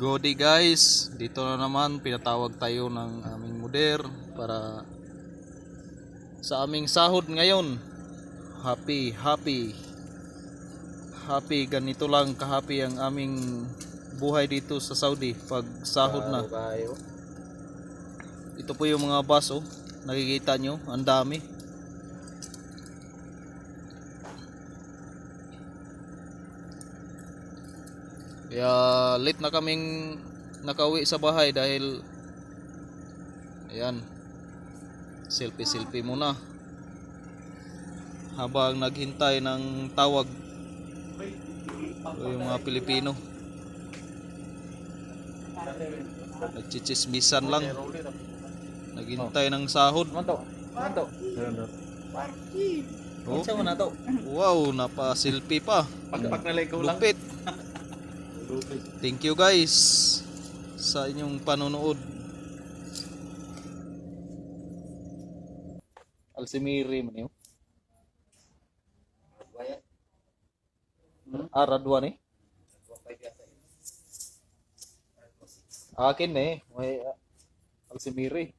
Godi guys, dito na naman pinatawag tayo ng aming moder para sa aming sahod ngayon. Happy, happy. Happy, ganito lang kahappy ang aming buhay dito sa Saudi pag sahod na. Ito po yung mga bus oh. Nakikita nyo, ang dami. Kaya late na kaming nakauwi sa bahay dahil ayan selfie selfie muna. Habang naghintay ng tawag Ito yung mga Pilipino. Nagchichismisan lang. Naghintay ng sahod. Oh, wow napa-selfie pa. Pagpak na ko lang. lupit thank you guys sa inyong panonood Alsimiri man yun Ah, Radwan eh. Akin eh. May uh, Alsimiri.